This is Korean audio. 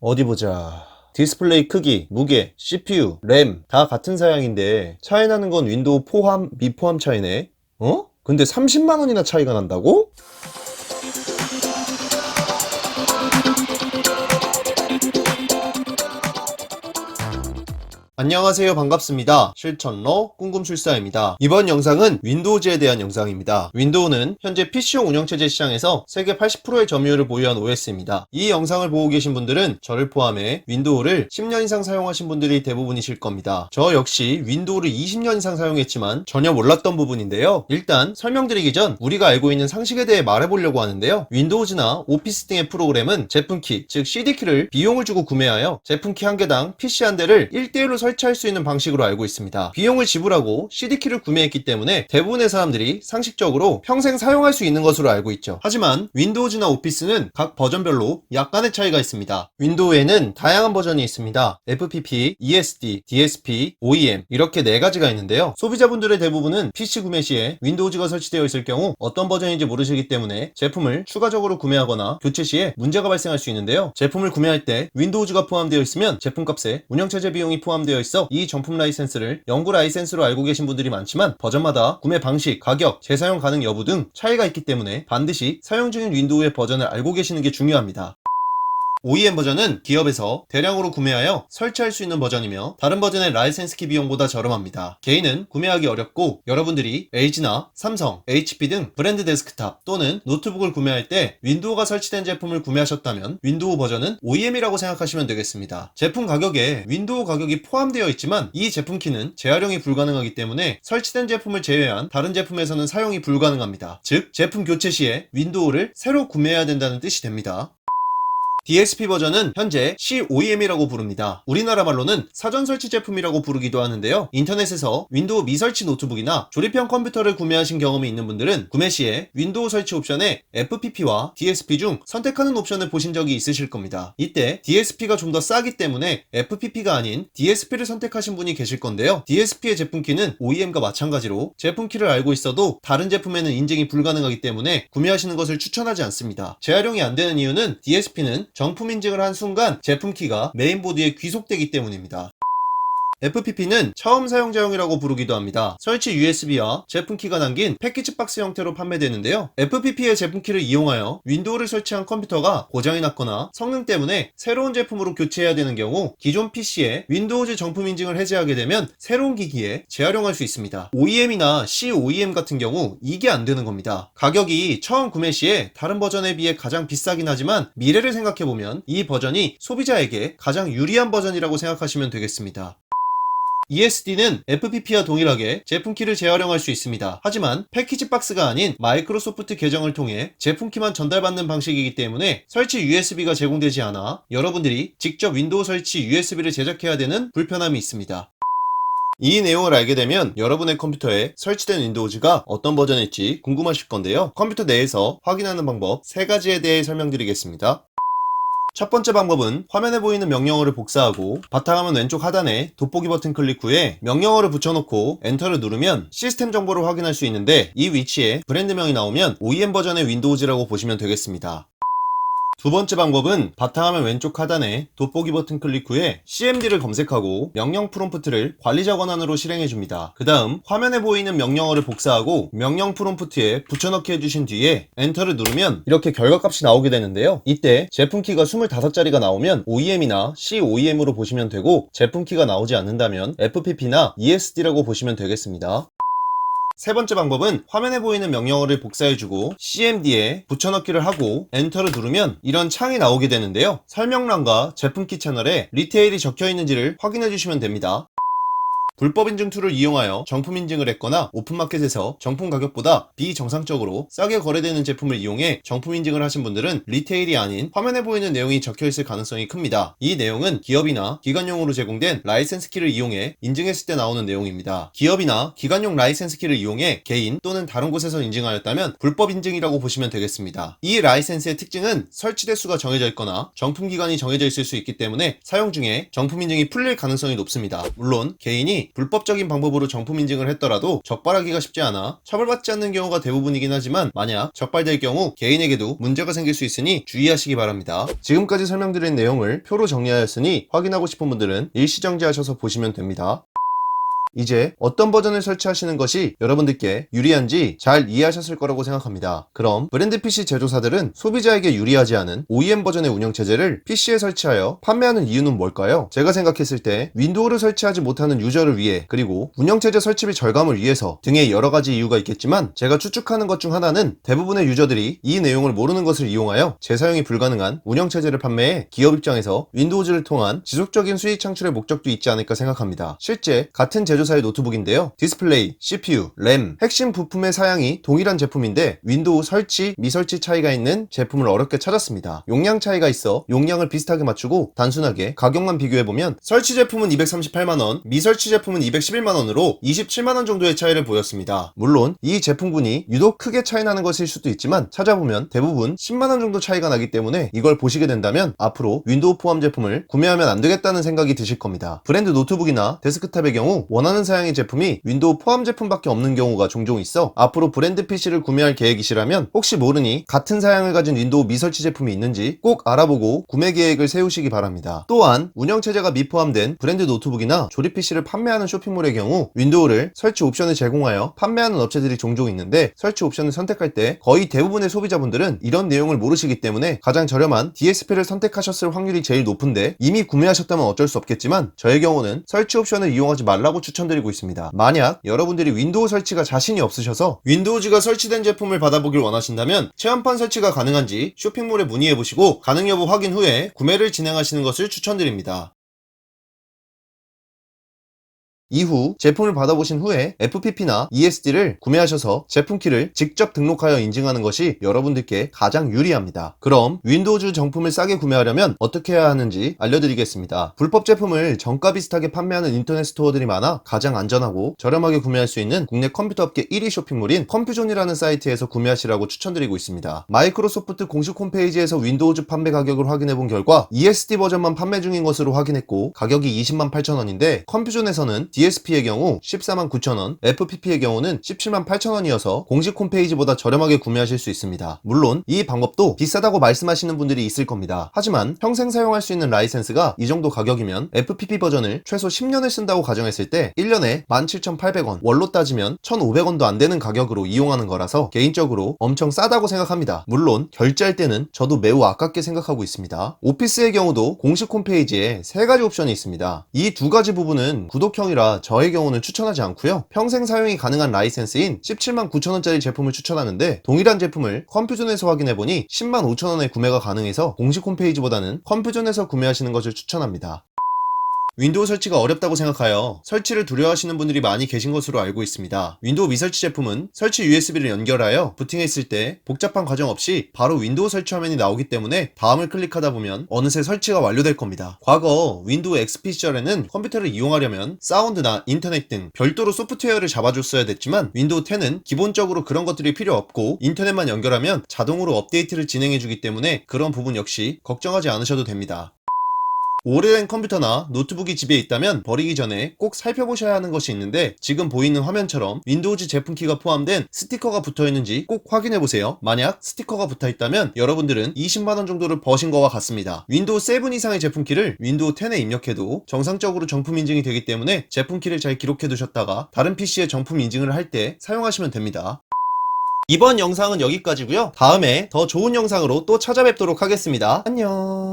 어디 보자. 디스플레이 크기, 무게, CPU, 램 다 같은 사양인데 차이 나는 건 윈도우 포함, 미포함 차이네. 어? 근데 30만 원이나 차이가 난다고? 안녕하세요. 반갑습니다. 실천러 궁금술사입니다. 이번 영상은 윈도우즈에 대한 영상입니다. 윈도우는 현재 PC용 운영체제 시장에서 세계 80%의 점유율을 보유한 OS입니다. 이 영상을 보고 계신 분들은 저를 포함해 윈도우를 10년 이상 사용하신 분들이 대부분이실 겁니다. 저 역시 윈도우를 20년 이상 사용했지만 전혀 몰랐던 부분인데요. 일단 설명드리기 전 우리가 알고 있는 상식에 대해 말해보려고 하는데요. 윈도우즈나 오피스 등의 프로그램은 제품키 즉 CD키를 비용을 주고 구매하여 제품키 한 개당 PC 한 대를 1대1로 설 치할 수 있는 방식으로 알고 있습니다. 비용을 지불하고 CD키를 구매했기 때문에 대부분의 사람들이 상식적으로 평생 사용할 수 있는 것으로 알고 있죠. 하지만 윈도우즈나 오피스는 각 버전별로 약간의 차이가 있습니다. 윈도우에는 다양한 버전이 있습니다. FPP, ESD, DSP, OEM 이렇게 네 가지가 있는데요. 소비자분들의 대부분은 PC 구매 시에 윈도우즈가 설치되어 있을 경우 어떤 버전인지 모르시기 때문에 제품을 추가적으로 구매하거나 교체 시에 문제가 발생할 수 있는데요. 제품을 구매할 때 윈도우즈가 포함되어 있으면 제품값에 운영체제 비용이 포함되어 있어 이 정품 라이센스를 영구 라이센스로 알고 계신 분들이 많지만 버전마다 구매 방식, 가격, 재사용 가능 여부 등 차이가 있기 때문에 반드시 사용 중인 윈도우의 버전을 알고 계시는 게 중요합니다. OEM 버전은 기업에서 대량으로 구매하여 설치할 수 있는 버전이며 다른 버전의 라이센스 키 비용보다 저렴합니다. 개인은 구매하기 어렵고 여러분들이 LG나 삼성, HP 등 브랜드 데스크탑 또는 노트북을 구매할 때 윈도우가 설치된 제품을 구매하셨다면 윈도우 버전은 OEM이라고 생각하시면 되겠습니다. 제품 가격에 윈도우 가격이 포함되어 있지만 이 제품 키는 재활용이 불가능하기 때문에 설치된 제품을 제외한 다른 제품에서는 사용이 불가능합니다. 즉 제품 교체 시에 윈도우를 새로 구매해야 된다는 뜻이 됩니다. DSP 버전은 현재 COEM이라고 부릅니다. 우리나라 말로는 사전 설치 제품이라고 부르기도 하는데요. 인터넷에서 윈도우 미설치 노트북이나 조립형 컴퓨터를 구매하신 경험이 있는 분들은 구매 시에 윈도우 설치 옵션에 FPP와 DSP 중 선택하는 옵션을 보신 적이 있으실 겁니다. 이때 DSP가 좀 더 싸기 때문에 FPP가 아닌 DSP를 선택하신 분이 계실 건데요. DSP의 제품 키는 OEM과 마찬가지로 제품 키를 알고 있어도 다른 제품에는 인증이 불가능하기 때문에 구매하시는 것을 추천하지 않습니다. 재활용이 안 되는 이유는 DSP는 정품 인증을 한 순간 제품 키가 메인보드에 귀속되기 때문입니다. FPP는 처음 사용자용이라고 부르기도 합니다. 설치 USB와 제품키가 담긴 패키지 박스 형태로 판매되는데요. FPP의 제품키를 이용하여 윈도우를 설치한 컴퓨터가 고장이 났거나 성능 때문에 새로운 제품으로 교체해야 되는 경우 기존 PC에 윈도우즈 정품 인증을 해제하게 되면 새로운 기기에 재활용할 수 있습니다. OEM이나 COEM 같은 경우 이게 안 되는 겁니다. 가격이 처음 구매 시에 다른 버전에 비해 가장 비싸긴 하지만 미래를 생각해보면 이 버전이 소비자에게 가장 유리한 버전이라고 생각하시면 되겠습니다. ESD는 FPP와 동일하게 제품키를 재활용할 수 있습니다. 하지만 패키지 박스가 아닌 마이크로소프트 계정을 통해 제품키만 전달받는 방식이기 때문에 설치 USB가 제공되지 않아 여러분들이 직접 윈도우 설치 USB를 제작해야 되는 불편함이 있습니다. 이 내용을 알게 되면 여러분의 컴퓨터에 설치된 윈도우즈가 어떤 버전일지 궁금하실 건데요. 컴퓨터 내에서 확인하는 방법 3가지에 대해 설명드리겠습니다. 첫 번째 방법은 화면에 보이는 명령어를 복사하고 바탕화면 왼쪽 하단에 돋보기 버튼 클릭 후에 명령어를 붙여놓고 엔터를 누르면 시스템 정보를 확인할 수 있는데 이 위치에 브랜드명이 나오면 OEM 버전의 윈도우즈라고 보시면 되겠습니다. 두 번째 방법은 바탕화면 왼쪽 하단에 돋보기 버튼 클릭 후에 CMD를 검색하고 명령 프롬프트를 관리자 권한으로 실행해 줍니다. 그 다음 화면에 보이는 명령어를 복사하고 명령 프롬프트에 붙여넣기 해주신 뒤에 엔터를 누르면 이렇게 결과값이 나오게 되는데요. 이때 제품 키가 25자리가 나오면 OEM이나 COEM으로 보시면 되고 제품 키가 나오지 않는다면 FPP나 ESD라고 보시면 되겠습니다. 세 번째 방법은 화면에 보이는 명령어를 복사해주고 CMD에 붙여넣기를 하고 엔터를 누르면 이런 창이 나오게 되는데요. 설명란과 제품키 채널에 리테일이 적혀 있는지를 확인해 주시면 됩니다. 불법 인증 툴을 이용하여 정품 인증을 했거나 오픈마켓에서 정품 가격보다 비정상적으로 싸게 거래되는 제품을 이용해 정품 인증을 하신 분들은 리테일이 아닌 화면에 보이는 내용이 적혀 있을 가능성이 큽니다. 이 내용은 기업이나 기관용으로 제공된 라이센스 키를 이용해 인증했을 때 나오는 내용입니다. 기업이나 기관용 라이센스 키를 이용해 개인 또는 다른 곳에서 인증하였다면 불법 인증이라고 보시면 되겠습니다. 이 라이센스의 특징은 설치 대수가 정해져 있거나 정품 기간이 정해져 있을 수 있기 때문에 사용 중에 정품 인증이 풀릴 가능성이 높습니다. 물론 개인이 불법적인 방법으로 정품 인증을 했더라도 적발하기가 쉽지 않아 처벌받지 않는 경우가 대부분이긴 하지만 만약 적발될 경우 개인에게도 문제가 생길 수 있으니 주의하시기 바랍니다. 지금까지 설명드린 내용을 표로 정리하였으니 확인하고 싶은 분들은 일시정지하셔서 보시면 됩니다. 이제 어떤 버전을 설치하시는 것이 여러분들께 유리한지 잘 이해하셨을 거라고 생각합니다. 그럼 브랜드 PC 제조사들은 소비자에게 유리하지 않은 OEM 버전의 운영체제를 PC에 설치하여 판매하는 이유는 뭘까요? 제가 생각했을 때 윈도우를 설치하지 못하는 유저를 위해 그리고 운영체제 설치비 절감을 위해서 등의 여러 가지 이유가 있겠지만 제가 추측하는 것 중 하나는 대부분의 유저들이 이 내용을 모르는 것을 이용하여 재사용이 불가능한 운영체제를 판매해 기업 입장에서 윈도우즈를 통한 지속적인 수익 창출의 목적도 있지 않을까 생각합니다. 실제 같은 제조 사의 노트북인데요. 디스플레이, CPU, 램, 핵심 부품의 사양이 동일한 제품인데 윈도우 설치, 미설치 차이가 있는 제품을 어렵게 찾았습니다. 용량 차이가 있어 용량을 비슷하게 맞추고 단순하게 가격만 비교해보면 설치 제품은 238만원, 미설치 제품은 211만원으로 27만원 정도의 차이를 보였습니다. 물론 이 제품군이 유독 크게 차이 나는 것일 수도 있지만 찾아보면 대부분 10만원 정도 차이가 나기 때문에 이걸 보시게 된다면 앞으로 윈도우 포함 제품을 구매하면 안 되겠다는 생각이 드실 겁니다. 브랜드 노트북이나 데스크탑의 경우 원하는 사양의 제품이 윈도우 포함 제품밖에 없는 경우가 종종 있어 앞으로 브랜드 PC를 구매할 계획이시라면 혹시 모르니 같은 사양을 가진 윈도우 미설치 제품이 있는지 꼭 알아보고 구매 계획을 세우시기 바랍니다. 또한 운영체제가 미포함된 브랜드 노트북이나 조립 PC를 판매하는 쇼핑몰의 경우 윈도우를 설치 옵션을 제공하여 판매하는 업체들이 종종 있는데 설치 옵션을 선택할 때 거의 대부분의 소비자분들은 이런 내용을 모르시기 때문에 가장 저렴한 DSP를 선택하셨을 확률이 제일 높은데 이미 구매하셨다면 어쩔 수 없겠지만 저의 경우는 설치 옵션을 이용하지 말라고 추천 드리고 있습니다. 만약 여러분들이 윈도우 설치가 자신이 없으셔서 윈도우즈가 설치된 제품을 받아보길 원하신다면 체험판 설치가 가능한지 쇼핑몰에 문의해보시고 가능 여부 확인 후에 구매를 진행하시는 것을 추천드립니다. 이후 제품을 받아보신 후에 FPP나 ESD를 구매하셔서 제품키를 직접 등록하여 인증하는 것이 여러분들께 가장 유리합니다. 그럼 윈도우즈 정품을 싸게 구매하려면 어떻게 해야 하는지 알려드리겠습니다. 불법 제품을 정가 비슷하게 판매하는 인터넷 스토어들이 많아 가장 안전하고 저렴하게 구매할 수 있는 국내 컴퓨터 업계 1위 쇼핑몰인 컴퓨존이라는 사이트에서 구매하시라고 추천드리고 있습니다. 마이크로소프트 공식 홈페이지에서 윈도우즈 판매 가격을 확인해 본 결과 ESD 버전만 판매 중인 것으로 확인했고 가격이 20만 8천 원인데 컴퓨존에서는 DSP의 경우 14만 9천원, FPP의 경우는 17만 8천원이어서 공식 홈페이지보다 저렴하게 구매하실 수 있습니다. 물론 이 방법도 비싸다고 말씀하시는 분들이 있을 겁니다. 하지만 평생 사용할 수 있는 라이센스가 이 정도 가격이면 FPP 버전을 최소 10년을 쓴다고 가정했을 때 1년에 17,800원, 월로 따지면 1,500원도 안 되는 가격으로 이용하는 거라서 개인적으로 엄청 싸다고 생각합니다. 물론 결제할 때는 저도 매우 아깝게 생각하고 있습니다. 오피스의 경우도 공식 홈페이지에 세 가지 옵션이 있습니다. 이 두 가지 부분은 구독형이라 저의 경우는 추천하지 않고요. 평생 사용이 가능한 라이센스인 17만 9천원짜리 제품을 추천하는데 동일한 제품을 컴퓨존에서 확인해보니 10만 5천원에 구매가 가능해서 공식 홈페이지보다는 컴퓨존에서 구매하시는 것을 추천합니다. 윈도우 설치가 어렵다고 생각하여 설치를 두려워하시는 분들이 많이 계신 것으로 알고 있습니다. 윈도우 미설치 제품은 설치 USB를 연결하여 부팅했을 때 복잡한 과정 없이 바로 윈도우 설치 화면이 나오기 때문에 다음을 클릭하다 보면 어느새 설치가 완료될 겁니다. 과거 윈도우 XP 시절에는 컴퓨터를 이용하려면 사운드나 인터넷 등 별도로 소프트웨어를 잡아줬어야 됐지만 윈도우 10은 기본적으로 그런 것들이 필요 없고 인터넷만 연결하면 자동으로 업데이트를 진행해주기 때문에 그런 부분 역시 걱정하지 않으셔도 됩니다. 오래된 컴퓨터나 노트북이 집에 있다면 버리기 전에 꼭 살펴보셔야 하는 것이 있는데 지금 보이는 화면처럼 윈도우즈 제품키가 포함된 스티커가 붙어 있는지 꼭 확인해 보세요. 만약 스티커가 붙어 있다면 여러분들은 20만원 정도를 버신 것과 같습니다. 윈도우 7 이상의 제품키를 윈도우 10에 입력해도 정상적으로 정품 인증이 되기 때문에 제품키를 잘 기록해 두셨다가 다른 PC에 정품 인증을 할 때 사용하시면 됩니다. 이번 영상은 여기까지고요. 다음에 더 좋은 영상으로 또 찾아뵙도록 하겠습니다. 안녕.